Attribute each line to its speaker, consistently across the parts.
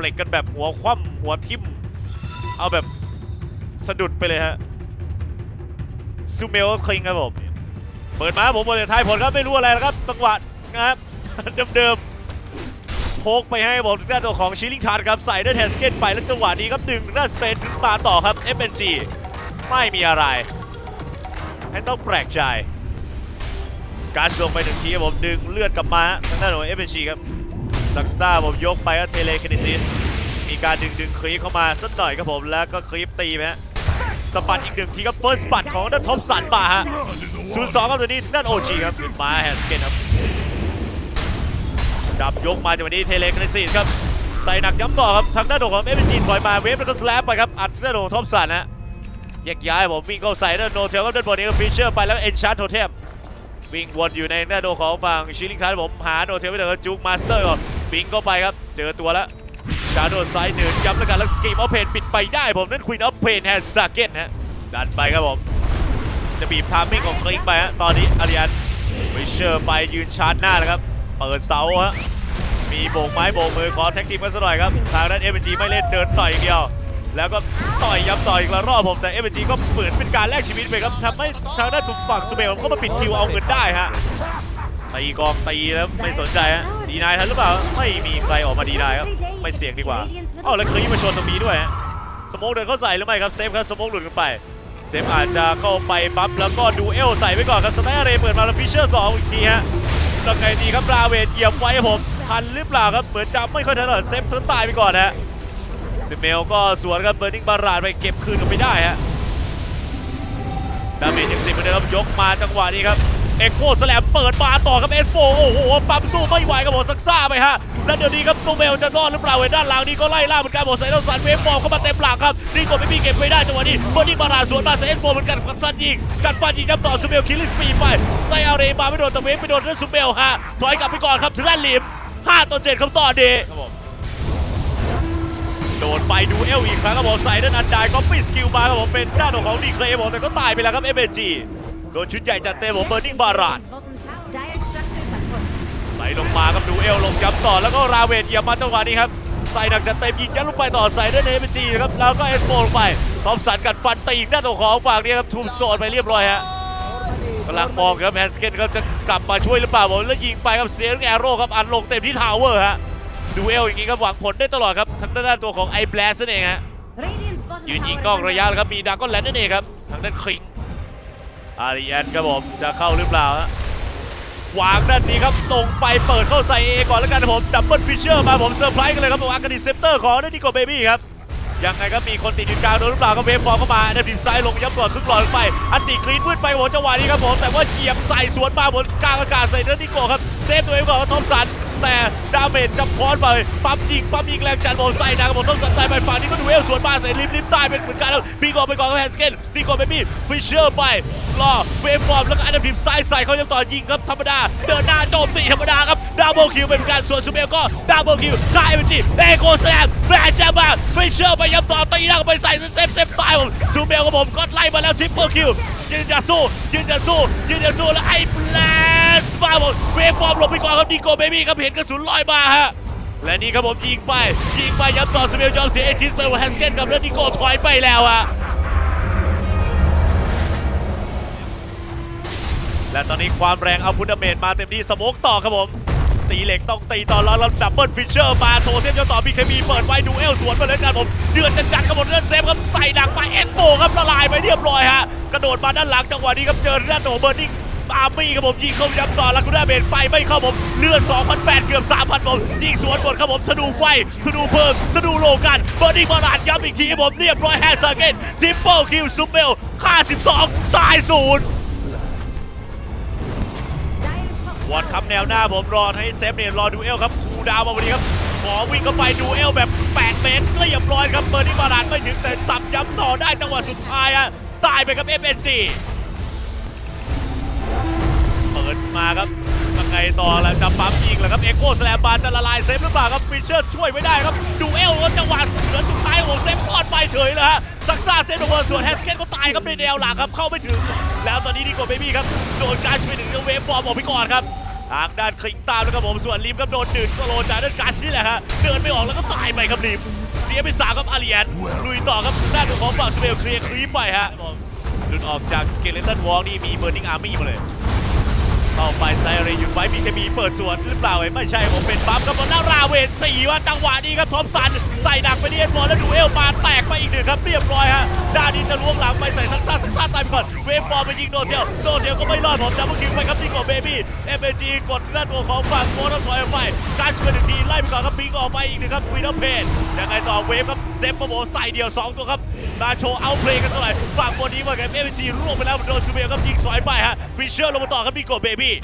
Speaker 1: ฟล็กกันแบบหัวคว่ำหัวทิ่ม เอาแบบสะดุดไปเลยฮะซูเมลก็คลิงครับผมเปิดมาครับผมบนท้ายผลครับไม่รู้อะไรแล้วครับจังหวะนะครับเดิมๆโพกไปให้ผมถึงด้านตัวของชิลลิงทานครับใส่ด้วยแทนสเกตไปแล้วจังหวะนี้ครับดึงด้านสเปนขึ้นมาต่อครับ FNG ไม่มีอะไร ให้ต้องแปลกใจการชลงไปหนึ่งทีครับผมดึงเลือดกลับมาทางด้านของ FNG ครับ ซักซ่าผมยกไปก็เทเลคเนซิส มีการดึงดึงครีปเข้ามาสักหน่อยครับผมแล้วก็ครีปตีไปฮะสปัดอีกหนึ่งทีครับเฟิร์สปัดของด้านท็อปสันมาฮะศูนย์สองครับตัวนี้ทางด้านโอจีครับขึ้นมาแฮสเกตครับดับยกมาจากวันนี้เทเลคเนซีครับใส่หนักย้ำต่อครับทางด้านของเอฟจีถอยมาเวฟแล้วก็สแลปไปครับอัดทางด้านของท็อปสันนะแยกย้ายผมวิ่งเข้าใส่ด้านโนเทลครับด้านบนนี้ก็ฟิชเชอร์ไปแล้วเอนชาร์โทเทมวิ่งวนอยู่ในด้าโดของฝั่งชิลิงทันผมหาโนเทลไปเจอจุกมาสเตอร์ก่อน วิ่งเข้าไปครับ เจอตัวแล้วชาโดว์ซ้ายหนึ่งย้ำแล้วกันแล้วสกีมออฟเพนปิดไปได้ผมนั่นควีนออฟเพนแฮนสเกตฮะดันไปครับผม จะบีบทามมิ่งของคลิกไปฮะตอนนี้อาริยันวิเชอร์ไปยืนชาร์จหน้านะครับ เปิดเสาฮะมีโบกไม้โบกมือขอแท็กทีมกันสักหน่อยครับทางด้านเอเจีไม่เล่นเดินต่อยอย่างเดียว แล้วก็ต่อยย้ำต่อยอีกละรอบผมแต่เอเจีก็เหมืนเป็นการแลกชีวิตไปครับทำให้ทางด้านถูกฝั่งสเปนก็มาปิดคิวเอาเงินได้ฮะ ตีกองตีแล้วไม่สนใจฮะดีนายทันหรือเปล่า ไม่มีใครออกมาดีนายครับ ไม่เสี่ยงดีกว่าเอ้าแล้วคลีมาชนตรงนี้ด้วยฮะสโมกเดินเข้าใส่หรือไม่ครับเซฟครับสโมกหลุดกันไปเซฟอาจจะเข้าไปปั๊บแล้วก็ดูเอลใส่ไว้ก่อนครับสไตล์เรย์เปิดมาแล้วฟิชเชอร์สองอีกทีฮะแล้วไงดีครับราเวนเหยียบไว้ครับผมทันหรือเปล่าครับเหมือนจะไม่ค่อยทันหรอกเซฟเพิ่งตายไปก่อนฮะซิเมลก็สวนครับเบอร์นิงบาราดไปเก็บคืนกันไม่ได้ฮะดาเมจยังสิบเหมือนเดิมครับยกมาจังหวะนี้ครับ เอ็กโคสแลมเปิดมาต่อครับเอสโฟโอ้โห ปั๊มสู้ไม่ไหวครับผมซักซ่าไปฮะ แล้วเดี๋ยวนี้ครับซูเมลจะรอดหรือเปล่าเว้ยด้านหลังนี้ก็ไล่ล่าเหมือนกันหมดใส่ต้องสันเวฟบอลเข้ามาเต็มหลังครับนี่กดไม่มีเก็บไว้ได้จังหวะนี้เบอร์นิงบาราดสวนมาใส่เอสโฟเหมือนกันกัดฟันยิงกัดฟันยิงครับต่อซูเมลคิลลิสปีดไปสไตล์อาเรย์มาไม่โดนแต่เวฟไปโดนเรื่องซูเมลฮะถอยกลับไปก่อนครับถึงด้านลิม5ต่อ7ครับต่อเดครับผมโดนไปดูเอลอีกครั้งครับผมใส่ด้านอันดายก็ปิดสกิลมาครับผมเป็นด้านของดีเคลผมแต่ก็ตายไปแล้วครับเอเบจี โดนชุดใหญ่จัดเต็มผมเบอร์นิงบารานไหลลงมาครับดูเอลลงย้ำต่อแล้วก็ราเวนเหยียบมาจังหวะนี้ครับใส่หนักจัดเต็มยิงยัดลงไปต่อใส่ด้วยเอเบจีครับแล้วก็เอสโปลงไปทอมสันกัดฟันตีอีกด้านของฝั่งนี้ครับทูมโซนไปเรียบร้อยฮะกำลังมองครับแฮนสเกนครับจะกลับมาช่วยหรือเปล่าผมแล้วยิงไปครับเสียงแอโร่ครับอันลงเต็มที่ทาวเวอร์ฮะดูเอลอย่างนี้ครับหวังผลได้ตลอดครับทางด้านตัวของไอแบลสนั่นเองฮะยืนยิงนอกระยะแล้วครับมีดาก้อนแลนด์นั่นเองครับทางด้านคลิง อาริแอนครับผมจะเข้าหรือเปล่าฮะวางด้านนี้ครับตรงไปเปิดเข้าใส่เอก่อนแล้วกันนะผมดับเบิลฟิชเชอร์มาผมเซอร์ไพรส์กันเลยครับผมอากาดิเซปเตอร์ของนันนิโกเบบี้ครับยังไงก็มีคนติดอยู่กลางโดนหรือเปล่าก็เวฟฟอร์มเข้ามาดันทีมซ้ายลงย้ำก่อนครึ่งหลอดไปอันติคลีนวืดไปผมจังหวะนี้ครับผมแต่ว่าเหยียบใส่สวนมาบนกลางอากาศใส่นันนิโกครับเซฟตัวเองก่อนทอมสัน แต่ดาเมจจะพอนไปปั๊มยิงปั๊มยิงแรงจัดผมใส่นักครับผมทอมสันตายไปฝั่งนี้ก็ดูเอลสวนมาใส่ริมริมใต้เป็นเหมือนกันแล้วบีกอนไปก่อนครับแฮนสเกนบีกอนไปมีฟิชเชอร์ไปรอเวฟฟอร์มแล้วก็อันดับทีมซ้ายใส่เขายังต่อยิงครับธรรมดาเดินหน้าโจมตีธรรมดาครับดับเบิลคิวเป็นการส่วนซูเมลก็ดับเบิลคิวได้เอ็มจีเอโกแซมแบรนด์แจมมาฟิชเชอร์ไปย้ำต่อตีน้าเข้าไปใส่เซฟเซฟตายผมซูเมลกับผมก็ไล่มาแล้วทริปเปิลคิวยืนจะสู้ยืนจะสู้ยืนจะสู้แล้วไอ้แบล สมาผมเวฟฟอร์มหลบไปก่อนครับดีโกเบบี้ครับเห็นกระสุนลอยมาฮะและนี่ครับผมยิงไป ยิงไปย้ำต่อสเมลยอมเสียเอชิสไปว่าแฮสเกนกับเรื่องนิโก้ถอยไปแล้วอะและตอนนี้ความแรงเอาพุทธเมตมาเต็มที่สโมกต่อครับผมตีเหล็กต้องตีต่อแล้วล้วดับเบิลฟิชเชอร์มาโทเทมจะต่อบีเคมีเปิดไว้ดูเอลสวนมาเลยกันผมเดือดจัดจัดๆครับผมเลือดเซฟครับใส่ดักไปเอ็นโบครับละลายไปเรียบร้อยฮะกระโดดมาด้านหลังจังหวะนี้ครับเจอด้านโหเบอร์นิง อาร์มี่ครับผมยิงเข้าย้ำต่อแล้วคุณได้เบนไปไม่เข้าผมเลือด2,800เกือบ3,000ผมยิงสวนหมดครับผมธนูไฟธนูเพลิงธนูโลกันเบอร์ดี้บาลานย้ำอีกทีครับผมเรียบร้อยแฮนด์ซาเกนทริปเปิลคิวซูเบลค่า 12 ตายศูนย์
Speaker 2: Dire's top
Speaker 1: วอด
Speaker 2: tower
Speaker 1: ครับแนวหน้าผมรอให้เซฟเนี่ยรอดูเอลครับคูลดาวน์มาวันนี้ครับขอวิ่งเข้าไปดูเอลแบบ 8 เมตรเรียบร้อยครับเบอร์ดี้บาลานไม่ถึงแต่สับย้ำต่อได้จังหวะสุดท้ายอะตายไปครับ FNG เปิ ดมาครับยังไงต่อแล้วจะปั๊มยิงแล้วครับเอ็กโคสแลมบาร์จะละลายเซฟหรือเปล่าครับฟิชเชอร์ช่วยไม่ได้ครับดูเอลแล้วจังหวะเฉือนสุดท้ายของเซฟรอดไปเฉยเลยฮะซักซ่าเซฟโอเวอร์ส่วนแฮสเกนก็ตายครับในแนวหลังครับเข้าไม่ถึง แล้วตอนนี้ดีกว่าเบบี้ครับโดนการช่วยหนึ่งเวฟฟอร์มออกไปก่อนครับทางด้านคลิงตามแล้วครับผมส่วนลิมครับโดนดึงก็โลจากด้านกัชนี่แหละฮะเดินไม่ออกแล้วก็ตายไปครับลิมเสียไปสามครับอาเลียนลุยต่อครับด้านของฝั่งสเปลเคลียร์คลีปไปฮะหลุดออกจากสเกเลตันวอล์กนี่มีเบอร์นิงอาร์มี่มาเลย เข้าไปไซรย์อยู่ไว้มีเคมีเปิดสวนหรือเปล่าไม่ใช่ผมเป็นปั๊มครับบอลหน้าราเวนสี่ว่าจังหวะนี้ครับทอมสันใส่ดักไปที่เอ็นบอลแล้วดูเอลมาแตกไปอีกหนึ่งครับเรียบร้อยฮะด้านนี้จะล้วงหลังไปใส่ซักซ่าซักซ่าตายไปก่อนเวฟบอลไปยิงโดนเดียวโดนเดียวก็ไม่รอดผมดับเบิลคิวไปครับที่กดเบบี้เอ็มเอจีกดด้านตัวของฝั่งโค้ชถอยออกไปการช่วยหนึ่งทีไล่ไปก่อนครับพิงออกไปอีกหนึ่งครับวีนอเพนยังไงต่อเวฟครับเซฟโปโมใส่เดียวสองตัวครับ มาโชว์เอาเพลงกันเท่าไหร่ฝั่งบนนี้มากับเอฟเอจีร่วงไปแล้วโดนซูเบลครับยิงสอยไปฮะฟิเชอร์ลงมาต่อครับพี่กดเบบี้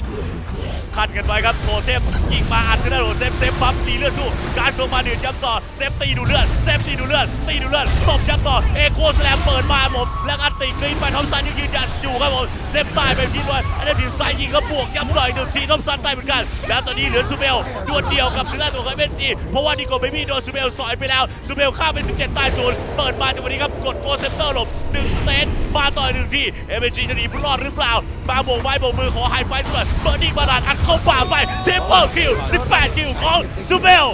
Speaker 1: คันกันไว้ครับโทเทมยิงมาอัดขึ้นได้โดเซฟเซฟปั๊มตีเลือดสู้การโชว์มาเดือดย้ำต่อเซฟตีดูเลือดเซฟตีดูเลือดตีดูเลือดตบย้ำต่อเอโคสแลมเปิดมาผมแล้วอัดตีกรีนไปทอมสันยังยืนยันอยู่ครับผมเซฟตายไปทีด้วยอันนี้ทีมซ้ายยิงก็บวกย้ำต่อยหนึ่งทีทอมสันตายเหมือนกัน แล้วตอนนี้เหลือซูเบลดวลเดียวกับทางด้านตัวของเบนจีเพราะว่าดิโกเบบี้โดนซูเบลสอยไปแล้วซูเบลฆ่าไป17ตายศูนย์เปิดมาจากวันนี้ครับกดโกเซปเตอร์หลบหนึ่งสเตนมาต่อยหนึ่งทีเอเบจีจะหนีรอดหรือเปล่า มาโบกไม้โบกมือขอไฮไฟส์ก่อนเปิดดิ้งบาดาลอัดเข้าป่าไปเทปเปิลคิว 18 คิวของซูเบล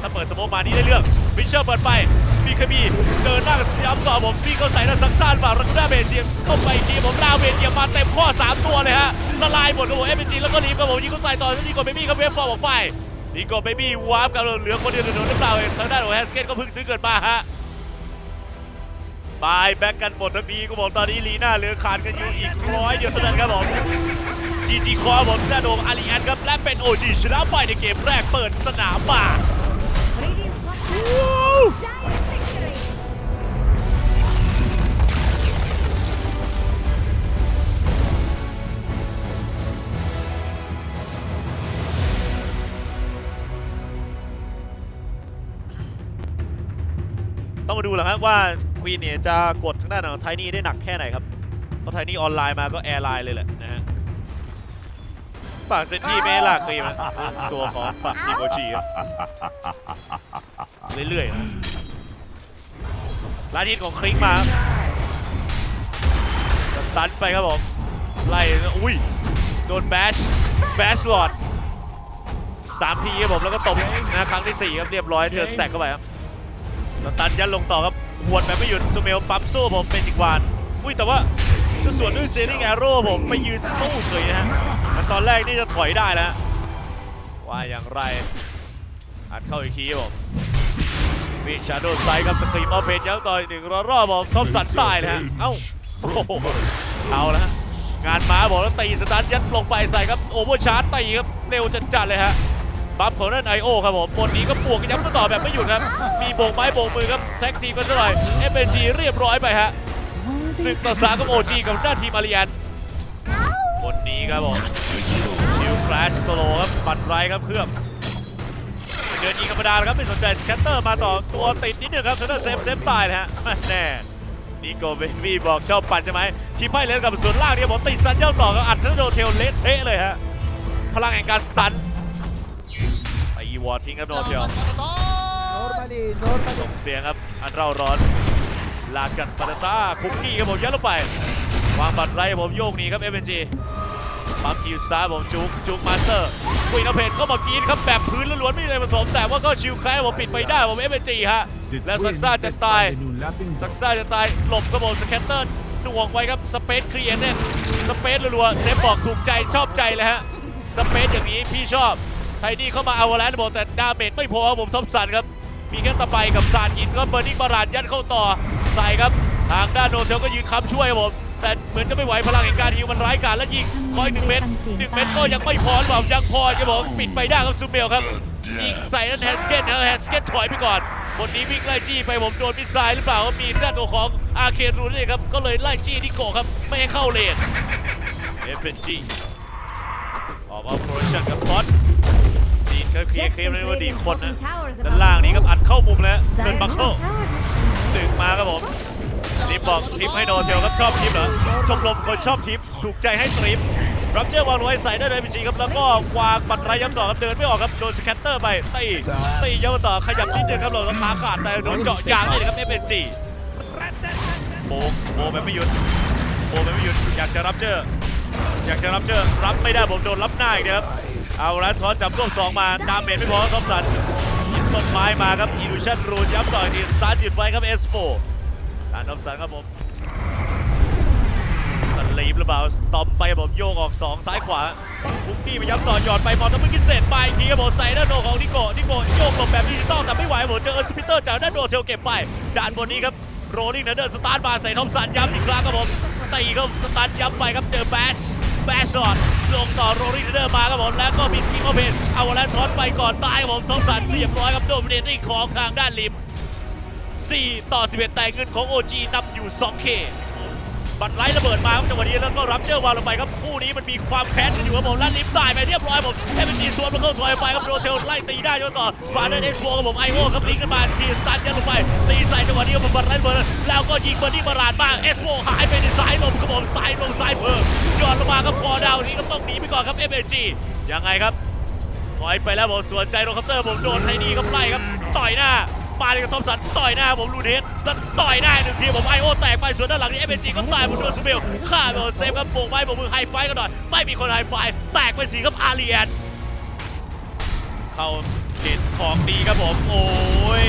Speaker 1: ถ้าเปิดสโมกมานี่ได้เรื่องฟิชเชอร์เปิดไปมีคบีเดินหน้าย้ำต่อผมพี่เขาใส่หน้าซักซ่านมารักด้าเบเชียงเข้าไปทีผมลาเวนเยียมมาเต็มข้อ 3 ตัวเลยฮะละลายหมดครับผมเอฟจีแล้วก็รีบครับผมยิงเขาใส่ต่อแล้วดีกว่าเบบี้ครับเวฟฟอร์ออกไปดีกว่าเบบี้วาร์ปกับเหลือคนเดียวโดนหรือเปล่าเองทางด้านของแฮสเกตก็เพิ่งซื้อเกิดมาฮะ บายแบ็กกันหมดทั้งดีก็บอกตอนนี้ลีน่าเหลือขาดกันอยู่อีกร้อยเดียวเท่านั้นครับผมจีจีคอผมด้านโดมอารีแอนครับและเป็นโอจีชนะไปในเกมแรกเปิดสนามมา
Speaker 2: Radiant's top tower.
Speaker 1: ว้าต้องมาดูแหละครับว่า ควีนเนี่ยจะกดทางด้านของไทนี่ได้หนักแค่ไหนครับ เพราะไทนี่ออนไลน์มาก็แอร์ไลน์เลยแหละนะฮะฝั่งเซนที่ไม่ลากครีมตัวของฝั่งทีมโอจีครับเรื่อยๆลาดินของคลิกมาตันไปครับผม ไล่ อุ้ย โดนแบช แบชหลอดสามทีครับผม แล้วก็ตบนะครั้งที่สี่ครับ เรียบร้อย เจอสแต็กเข้าไปครับแล้วตันยันลงต่อครับ วดแบบไม่หยุดซูเมลปั๊มสู้ผมเป็นอีกวานอุ้ยแต่ว่าก็ส่วนด้วยเซนิงแอโร่ผมไปยืนสู้เฉยนะฮะมันตอนแรกนี่จะถอยได้แล้วฮะว่าอย่างไรอัดเข้าอีกทีผมมีชาโดไซครับสครีมออฟเพจย้ำต่ออีกหนึ่งรอบๆผมท็อปสันตายนะฮะเอ้าโอ้โหเอาละงานมาบอกแล้วตีสตาร์ทยัดลงไปใส่ครับโอเวอร์ชาร์จตีครับเร็วจัดๆเลยฮะ บัฟของนั่นไอโอครับผมบนนี้ก็บวกกันย้ำต่อแบบไม่หยุดครับ มีโบกไม้โบกมือครับ แท็กทีมกันสักหน่อยเอฟเอ็นจีเรียบร้อยไปฮะหนึ่งต่อสามกับโอจีกับด้านทีมอาริยันบนนี้ครับผมชิลคลาชสโลครับปัดไรครับเครื่องเดินยิงธรรมดานครับไม่สนใจสแคตเตอร์มาต่อตัวติดนิดนึงครับเซนเตอร์เซฟเซฟตายนะฮะแน่นิโกเบบี้บอกชอบปั่นใช่ไหมทีมไพ่เล่นกับส่วนล่างเนี่ยผมติดสันเย้าต่อกับอัดเทอร์โดเทลเละเทะเลยฮะพลังแห่งการสัน วอร์ทิ้งครับโนเทล
Speaker 3: Normally, normally.
Speaker 1: ส่งเสียงครับ อันเร่าร้อน ลากันปาตาคุกกี้ครับผมยัดลงไป วางบัตรไรผมโยกหนีครับเอเนจีปั๊มคิวซ้ายผมจุกจุกมาสเตอร์คุยนเพจเข้ามากรีนครับแบบพื้นล้วนๆไม่มีอะไรผสม แต่ว่าก็ชิวแคร์ผมปิดไปได้ผมเอเนจีฮะ และซักซ่าจะตายซักซ่าจะตายหลบกระโบสแคตเตอร์หน่วงไว้ครับสเปซเคลียร์เนี่ยสเปซรัวๆเซฟบอกถูกใจชอบใจเลยฮะสเปซอย่างนี้พี่ชอบ ไทนี่เข้ามาเอาวอลเลนบอกแต่ดาเมจไม่พอครับผมทอปสันครับ มีแค่ตะไบกับซานยินก็เบอร์นิ่งบาราดยัดเข้าต่อใส่ครับ ทางด้านโนเทลก็ยืนค้ำช่วยครับผมแต่เหมือนจะไม่ไหวพลังแห่งการฮิวมันร้ายกาจแล้วยิงคอยหนึ่งเม็ดหนึ่งเม็ดก็ยังไม่พอหรือเปล่ายังพอครับผมปิดไปได้ครับซูเบลครับยิงใส่นั้นแฮสเกตนะแฮสเกตถอยไปก่อนบนนี้วิ่งไล่จี้ไปผมโดนมิสไซล์หรือเปล่าก็มีด้านตัวของอาเครูนี่ครับก็เลยไล่จี้ที่โกครับไม่ให้เข้าเลนเอฟเฟนจีออกออฟโปรชั่นกับพอด ดีนก็เคลียร์เคลมเลยว่าดีดคนนะด้านล่างนี้ครับอัดเข้ามุมแล้วเดิน
Speaker 2: Dire's
Speaker 1: บัคเคิล
Speaker 2: top tower has
Speaker 1: ดึงมาครับผมทิปบอกทิปให้โดนเทลครับชอบทิปเหรอชมรมคนชอบทิปถูกใจให้ทริปรับเจอร์วางลงไว้ใส่ได้เลยพีจีครับแล้วก็วางบัตรไรย้ำต่อครับเดินไม่ออกครับโดนสแคตเตอร์ไปตีตีย้ำต่อขยับนิดเดียวครับหลงแล้วขาขาดแต่โดนเจาะยางเลยครับเอฟเอ็นจีโบกโบแบบไม่หยุดโบแบบไม่หยุดอยากจะรับเจอร์อยากจะรับเจอรับไม่ได้ผมโดนรับหน้าอีกนะครับ เอาละทอจับรวบสองมาดาเมจไม่พอทอมสันยิงต้นไม้มาครับอีลูชันรูนย้ำต่ออีกทีซันหยุดไว้ครับเอสโปทานทอมสันครับผมสลีปหรือเปล่าตอมไปผมโยกออก 2 ซ้ายขวาบุกกี้ไปย้ำต่อหยอดไปมอนทัพเบิลกินเศษไปทีครับผมใส่ด้านโดของนิโกนิโกโยกหลบแบบดิจิตอลแต่ไม่ไหวผมเจอเออร์สปิเตอร์จากด้านโดเทลเก็บไปด้านบนนี้ครับโรลิงเนเดอร์สตาร์ทมาใส่ทอมสันย้ำอีกครั้งครับผมตีครับสตาร์ทย้ำไปครับเจอแบช แบชช็อตลงต่อโรลี่เดอร์มาครับผมแล้วก็มีสกิมโอเพนเอาแล้วทอนไปก่อนตายครับผมทอมสันเรียบร้อยครับโดมิเนตี้ของทางด้านริม 4 ต่อ 11แต่เงินของ OG นำอยู่ 2K บัตรไล่ระเบิดมาครับจังหวะนี้แล้วก็รับเจอวางลงไปครับคู่นี้มันมีความแค้นกันอยู่ครับผมแล้วลิฟต์ตายไปเรียบร้อยผมให้เป็นจีสวนมาเข้าถอยไปครับโรเทลไล่ตีได้จนต่อฟาเดนเอ็กซ์โครับผมไอโอครับลิงกันมาทีซันยันลงไปตีใส่จังหวะนี้ครับผมบัตรไล่ระเบิดแล้วก็ยิงเบอร์ดี้มาราดมากเอสโหายไปในสายลมครับผมสายลงสายเพิ่มย้อนลงมาครับคอดาวนี้ก็ต้องหนีไปก่อนครับ FNG ยังไงครับถอยไปแล้วผมสวนใจโรคัปเตอร์ผมโดนไทนี่ครับไล่ครับต่อยหน้า มาเลยกับทอมสันต่อยหน้าผมลูเดสแล้วต่อยหน้าหนึ่งทีผมไอโอแตกไปส่วนด้านหลังนี้เอเบจีก็ตายผมโดนซูเบลฆ่าไปเซฟครับโบกไม้โบกมือไฮไฟกันหน่อยไม่มีคนไฮไฟแตกไปสีครับอารีแอนเข้าเด็ดของดีครับผมโอ้ย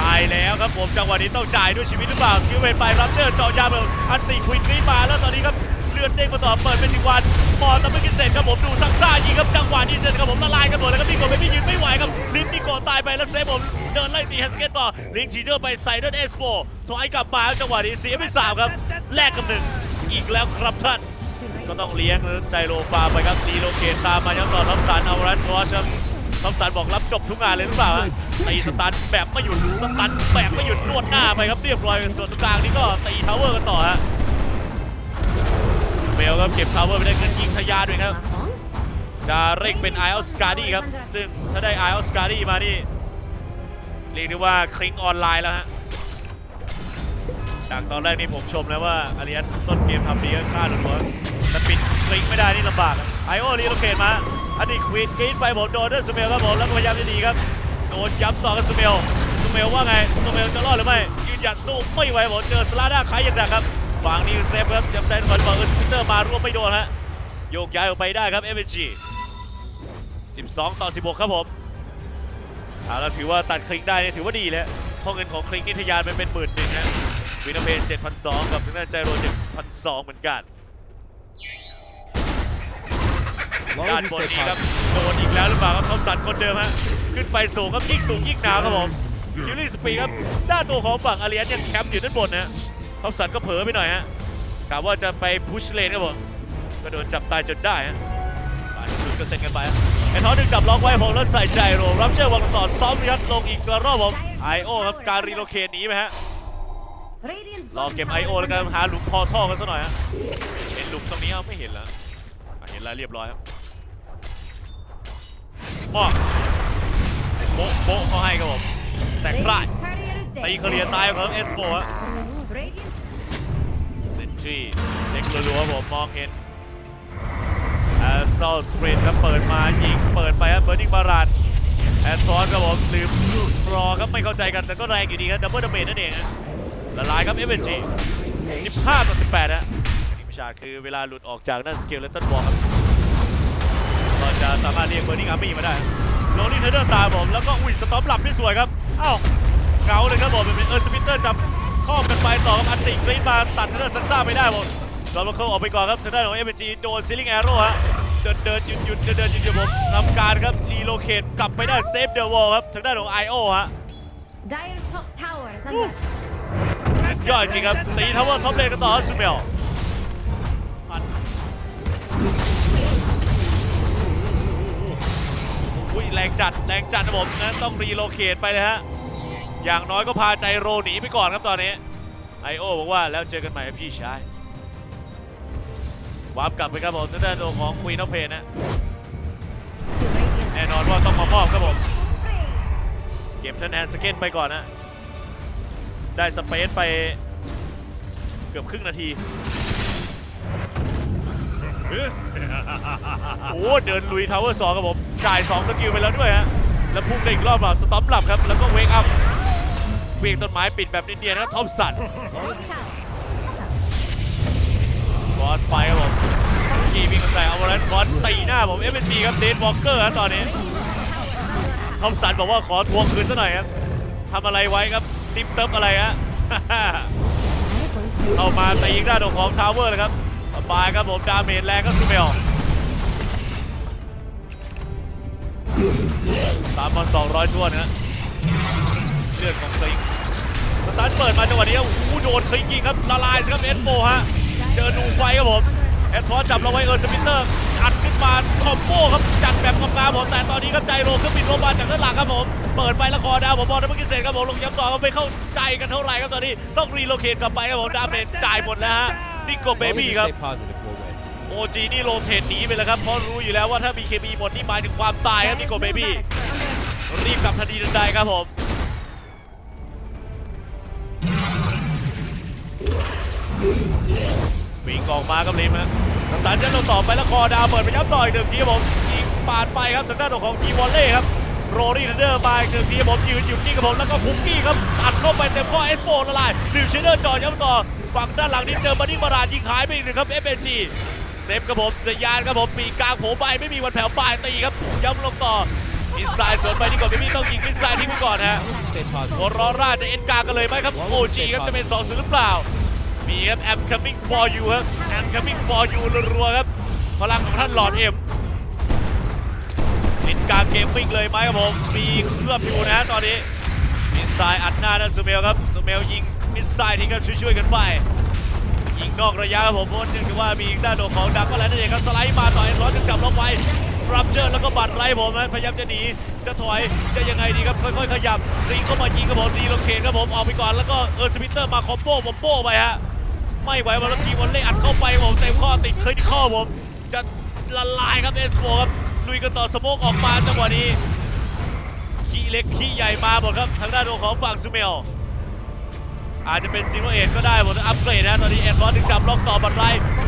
Speaker 1: ตายแล้วครับผมจังหวะนี้ต้องจ่ายด้วยชีวิตหรือเปล่าคิวเวนไปรับเลือดเจาะยาเบลอันติควินกรีมาแล้วตอนนี้ครับเลือดเด้งมาต่อเปิดเป็นทีวัน มอตะไม่กินเสร็จครับผมดูซักซ่ายิงครับจังหวะนี้เสร็จครับผมละลายกันหมดแล้วครับนี่โกไม่ยิงไม่ไหวครับลิฟนี่โกตายไปแล้วเซฟผมเดินไล่ตีแฮสเกตต่อลิงชีเดอร์ไปใส่เดนเอสโฟถอยกลับมาจังหวะนี้เสียไปสามครับแลกกับหนึ่งอีกแล้วครับท่านก็ต้องเลี้ยงใจโลฟาไปครับดีโลเกตตามมายังต่อทับสันเอารันชอชครับทับสันบอกรับจบทุกงานเลยหรือเปล่าตีสตันแบบไม่หยุดสตันแบบไม่หยุดนวดหน้าไปครับเรียบร้อยส่วนตรงกลางนี่ก็ตีทาวเวอร์กันต่อฮะ เบลครับเก็บทาวเวอร์ไปได้เงินยิงทะยานด้วยครับ จะเร่งเป็นไอออสการ์ดี้ครับ ซึ่งถ้าได้ไอออสการ์ดี้มานี่ เรียกได้ว่าคลิงออนไลน์แล้วฮะจากตอนแรกนี่ผมชมแล้วว่าอาริยันต้นเกมทำดีก็ฆ่าลัวๆแต่ปิดคลิงไม่ได้นี่ลำบากไอโอรีโลเกตมาอันนี้ควีนกรีดไปผมโดนด้วยสเมลครับผมแล้วก็พยายามจะหนีครับโดนย้ำต่อกับสเมลสเมลว่าไงสเมลจะรอดหรือไม่ยืนหยัดสู้ไม่ไหวผมเจอสลาด้าคล้ายอย่างหนักครับ ฝั่งนี้เซฟครับยังได้ถอยบอกเออสปิเตอร์มาร่วมไม่โดนฮะโยกย้ายออกไปได้ครับเอเวนจี12 ต่อ 16 ครับผมเอาแล้วถือว่าตัดคลิงได้เนี่ยถือว่าดีแล้วเพราะเงินของคลิงนิทยานมันเป็นหมื่นหนึ่งนะวินาเพน7,200 กับทางด้านใจโร7,200 เหมือนกันด้านบนนี้ครับโดนอีกแล้วหรือเปล่าครับทอมสันคนเดิมฮะขึ้นไปสูงครับยิ่งสูงยิ่งหนาวครับผมคิวลี่สปีดครับด้านตัวของฝั่งอารียนยังแคมป์อยู่ด้านบนนะฮะ ทอมสันก็เผลอไปหน่อยฮะกะว่าจะไปพุชเลนครับผมก็โดนจับตายจนได้ฮะฝ่ายสุดก็เซ็นกันไปไอ้ท้อดึงจับล็อกไว้ผมแล้วใส่ใจโรรับเชื่อวางต่อสตอมยัดลงอีกกระรอบผมไอโอครับการรีโลเคทหนีไปฮะรอเก็บไอโอแล้วกันหาหลุมพอท่อกันซะหน่อยฮะเห็นหลุมตรงนี้ครับไม่เห็นแล้วเห็นแล้วเรียบร้อยครับมอบโบโบเขาให้ครับผมแต่พลาดตีเคลียร์ตายของ S4 ฮะ
Speaker 2: Radiant
Speaker 1: เซน ทรีเช็ครัวๆผมมองเห็นแอสตัลสปรินครับเปิดมายิงเปิดไปครับเบิร์นิงบารันแอสทอนครับผมลืมรอครับไม่เข้าใจกันแต่ก็แรงอยู่ดีครับดับเบิลดาเมจนั่นเองละลายครับ f n g 15ต่อ18ฮะทีมชาติคือเวลาหลุดออกจากนั่นสเกลเลตันบอลครับก็จะสามารถเรียกเบิร์นิงอาร์มี่มาได้โรนี่เทเดอร์ตาผมแล้วก็อุ้ยสต็อมหลับได้สวยครับอ้าวเกาเลยครับผมเป็นเออร์สปิเตอร์จับ ข้อมกันไปต่อกับอันติกรีดมาตัดทางด้านซันซ่าไม่ได้หมดซอลโลเคิลออกไปก่อนครับทางด้านของเอ็มจีโดนซิลิงแอโร่ฮะเดินเดินหยุดหยุดเดินเดินหยุดหยุดผมทำการครับรีโลเคทกลับไปได้เซฟเดอะวอลครับทางด้านของไอโอฮะ
Speaker 2: Dire's top tower is under attack.
Speaker 1: สุดยอดจริงครับตีทาวเวอร์ท็อปเลนกันต่อครับซูเมลอุ้ยแรงจัดแรงจัดนะผมนั้นต้องรีโลเคทไปเลยฮะ อย่างน้อยก็พาใจโรหนีไปก่อนครับตอนนี้ไอโอบอกว่าแล้วเจอกันใหม่พี่ชายวาร์ปกลับไปครับผมทางด้านตัวของควีนอเพนนะแน่นอนว่าต้องมามอบครับผมเก็บทันแอนสเก็ตไปก่อนนะ ได้สเปซไปเกือบครึ่งนาทีโอ้เดินลุยทาวเวอร์สองครับผมจ่าย 2 สกิลไปแล้วด้วยฮะแล้วพุ่งได้อีกรอบเปล่าสต็อปหลับครับ แล้วก็เวกอัพ เวียงต้นไม้ปิดแบบเนียนๆนะครับทอมสัน
Speaker 2: Top tower.
Speaker 1: บอสไปครับผมกี้วิ่งกันใส่เอาวอร์ฟอนตีหน้าผมเอฟเอ็นจีครับเดนวอลเกอร์ครับตอนนี้ทอมสันบอกว่าขอทวงคืนซะหน่อยครับทำอะไรไว้ครับติ๊บเติบอะไรฮะเข้ามาตีอีกด้านของทาวเวอร์เลยครับสบายครับผมดาเมจแรงก็ซูเมลสามพันสองร้อยทั่วนนะเลือดของคลิง สตาร์ทเปิดมาจังหวะนี้โอ้โหโดนคลิงยิงครับละลายครับเอ็นโฟฮะเจอดูไฟครับผมแอดทอสจับเราไว้เออร์สปินเตอร์อัดขึ้นมาคอมโบครับจัดแบบงามๆผมแต่ตอนนี้ครับใจโลเครื่องบินโรบาจากด้านหลังครับผมเปิดไปแล้วคอดาวผมบอลนักกินเสร็จครับผมลงย้ำต่อก็ไม่เข้าใจกันเท่าไหร่ครับตอนนี้ต้องรีโลเคทกลับไปครับผมดาเมจจ่ายหมดแล้วฮะนิโกเบบี้ครับโอจีนี่โรเทตหนีไปแล้วครับเพราะรู้อยู่แล้วว่าถ้า BKB หมดนี่หมายถึงความตายครับนิโกเบบี้รีบกลับทันทีทันใดครับผม วิ่งออกมาครับลิมฮะสตาร์ทเดินต่อไปแล้วคอดาวเปิดไปยับต่อยหนึ่งทีครับผมยิงปาดไปครับทางด้านของทีวอลเล่ครับโรลี่เดอร์มาหนึ่งทีครับผมยืนอยู่นี่กับผมแล้วก็คุกกี้ครับอัดเข้าไปเต็มข้อเอสโฟละลายดิวเชเดอร์จ่อย้ำต่อฝั่งด้านหลังนี้เจอมาดิ้งมาราดยิงหายไปอีกหนึ่งครับ FNG เอจีเซฟครับผมสยานครับผมปีกกลางโผล่ไปไม่มีวันแผ่วปลายตีครับย้ำลงต่อมิสไซล์สวนไปนี่ก่อนไม่มีต้องยิงมิสไซล์ทิ้งไปก่อนฮะโอรอร่าจะเอ็นกลางกันเลยไหมครับโอจีครับจะเป็น2 0หรือเปล่า มีครับ I'm coming for you ครับ I'm coming for you รัวๆครับพลังของท่านหลอดเอ็มเอ็นกางเกมวิ่งเลยไหมครับผมมีเคลือบอยู่นะตอนนี้มิสไซล์อัดหน้านั่นซูเมลครับซูเมลยิงมิสไซล์ทิ้งครับช่วยๆกันไปยิงนอกระยะครับผมเพราะเนื่องจากว่ามีด้านโดของดักก็แล้วนั่นเองครับสไลด์มาต่อยร้อนจึงจับล็อกไว้รับเจอแล้วก็บัตรไล่ผมนะพยายามจะหนีจะถอยจะยังไงดีครับค่อยๆขยับริงเข้ามายิงครับผมดีโลเคทครับผมออกไปก่อนแล้วก็เออร์สปิเตอร์มาคอมโบผมโบ้ไปฮะ ไม่ไหววันละทีวันเล่อัดเข้าไปผมเต็มข้อติดเคยที่ข้อผมจะละลายครับเอสโฟครับลุยกันต่อสโมกออกมาจังหวะนี้ขี้เล็กขี้ใหญ่มาหมดครับทางด้านของฝั่งซูเมลอาจจะเป็นซีโรเอทก็ได้ผมอัปเกรดนะตอนนี้เอ็ดร้อนถึงจับล็อกต่อบันไร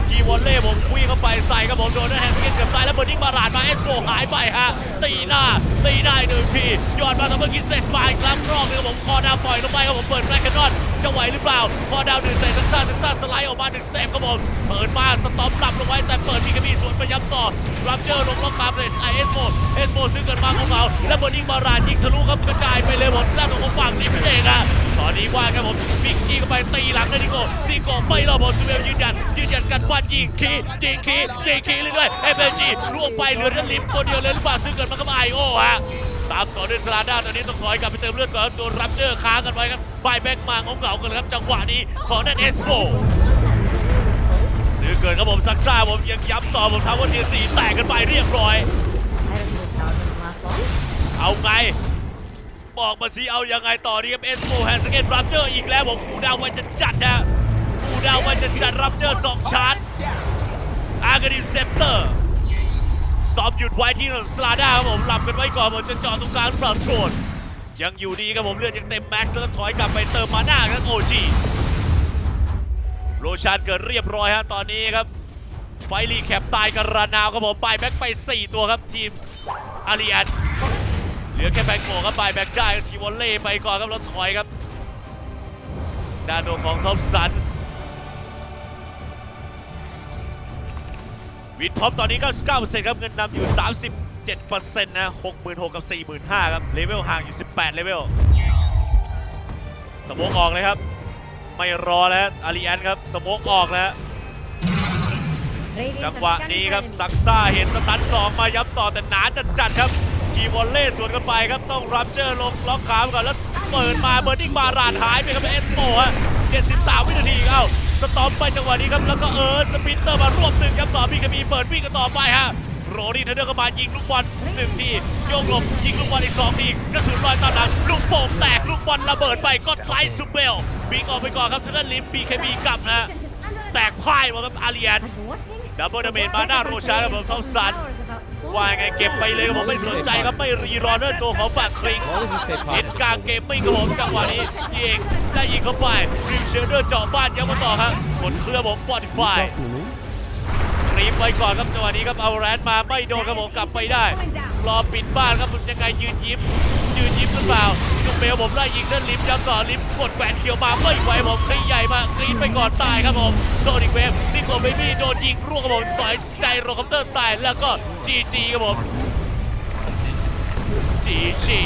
Speaker 1: ทีวอลเล่ผมคุยเข้าไปใส่ครับผมโดนแฮนด์สกินเกือบตายแล้วเบอร์ดิ้งมาราดมาเอสโกหายไปฮะตีหน้าตีได้หนึ่งทียอดมาทำเมื่อกี้เซ็กซ์มาอีกครั้งรอบนึงครับผมคอดาปล่อยลงไปครับผมเปิดแบล็กแคนนอน จะไหวหรือเปล่าคอดาวหนึ่งใส่ซักซ่าซักซ่าสไลด์ออกมาหนึ่งสเต็ปครับผมเปิดมาสต็อปหลับลงไว้แต่เปิดพีกบีสวนไปย้ำต่อรับเจอลงล็อกคาร์เรสไอเอสโฟเอสโฟซึ่งเกิดมาของเขาแล้วเบอร์ดิ้งมารายิงทะลุครับกระจายไปเลยหมดด้านของฝั่งนี้พี่เองอะตอนนี้ว่าครับผมบิ๊กกี้เข้าไปตีหลังเลยดิโก้ดิโก้ไม่รอบบอลซูเวลยืนยันยืนยันกันว่ายิงคียิงคียิงคีเรื่อยๆเอเบจีล่วงไปเหลือแต่ลิฟตัวเดียวเลยหรือเปล่าซึ่งเกิดมากับไอโอฮะ ตามต่อด้วยสลาด้าตอนนี้ต้องถอยกลับไปเติมเลือดก่อนโดนรับเจอค้างกันไว้ครับบายแบ็กมาของเก่ากันเลยครับ จังหวะนี้ของนั่นเอสโปซื้อเกินครับผมซักซ่าผมยังย้ำต่อผมทำว่าทีสีแตกกันไปเรียบร้อย เอาไง บอกมาสิเอายังไงต่อดีครับเอสโมแฮนสเกตรับเจอร์อีกแล้วผมคูดาวไว้จะจัดฮะคูดาวไว้จะจัดรับเจอร์สองชาร์จอากาดิมเซปเตอร์ สอบหยุดไว้ที่ถนนสลาด้าครับผมหลับกันไว้ก่อนผมจะจอดตรงกลางรือเปล่าโทษยังอยู่ดีครับผมเลือดยังเต็มแม็กซ์แล้วถอยกลับไปเติมมาหน้าครับโอจีโรชานเกิดเรียบร้อยฮะตอนนี้ครับ ไฟรีแคปตายกันระนาวครับผมไปแบ็กไป 4 ตัวครับทีมอาริอันเหลือแค่แบงโกครับบายแบ็กได้ทีวอลเล่ไปก่อนครับแล้วถอยครับด้านโดของท็อปซันส์ วินท็อปตอนนี้ 99%ครับ เงินนำอยู่ 37%นะ66,000กับ 45,000ครับ เลเวลห่างอยู่ 18 เลเวลสโมกออกเลยครับ ไม่รอแล้วอารีแอนครับสโมกออกแล้ว จังหวะนี้ครับ ซักซ่าเห็นสตันสองมาย้ำต่อแต่หนาจัดจัดๆครับ ทีวอลเล่สวนกันไปครับ ต้องรับเจอร์ลงล็อกขาไปก่อนแล้วเปิดมาเบอร์ดิ้งมาราดหายไปครับเอสโมฮะ73 วินาทีเอ้า สตอมไปจังหวะนี้ครับแล้วก็เอิร์ธสปินเตอร์มารวบตึงครับต่อพี่กบีเปิดวิ่งกันต่อไปฮะโรดี้เทเดอร์ก็มายิงลูกบอลหนึ่งทีโยกหลบยิงลูกบอลอีกสองทีกระสุนลอยตามหลังลูกโป่งแตกลูกบอลระเบิดไปก็ไลท์ซูเบลวิ่งออกไปก่อนครับทางด้านลิมบีเคบีกลับนะแตกพ่ายมดครับอาเรียนดับเบิลดาเมจมาหน้าโรชาครับผมเท่าสัน ว่ายังไงเก็บไปเลยครับผมไม่สนใจครับไม่รีรอเนอร์ตัวของฝั่งคลิง
Speaker 3: Always to stay
Speaker 1: เห็น
Speaker 3: positive.
Speaker 1: กลางเกมไม่ครับผมจังหวะนี้ยิงได้ยิงเข้าไปริมเชลเดอร์เจาะบ้านย้ำมาต่อครับกดเครื่องผมฟอร์ติฟายก รีฟไว้ก่อนครับจังหวะนี้ครับเอาแรนมาไม่โดนครับผมกลับไปได้ รอปิดบ้านครับมันยังไงยืนยิ้มยืนยิ้มหรือเปล่าซุปเปลผมไล่ยิงเดินลิฟต์ย้ำต่อลิฟต์กดแหวนเขียวมาไม่ไหวผมคลีใหญ่มากรีดไปก่อนตายครับผมโซนิกเวฟนิโคลเบบี้โดนยิงร่วงครับผมสอยใจโรคอปเตอร์ตายแล้วก็จีจีครับผมจีจี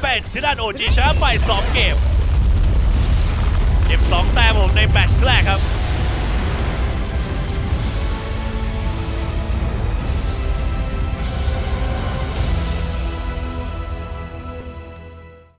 Speaker 1: เป็นชนะโอจีชนะไป 2 เกม เก็บ2แต้มผมในแมตช์แรกครับ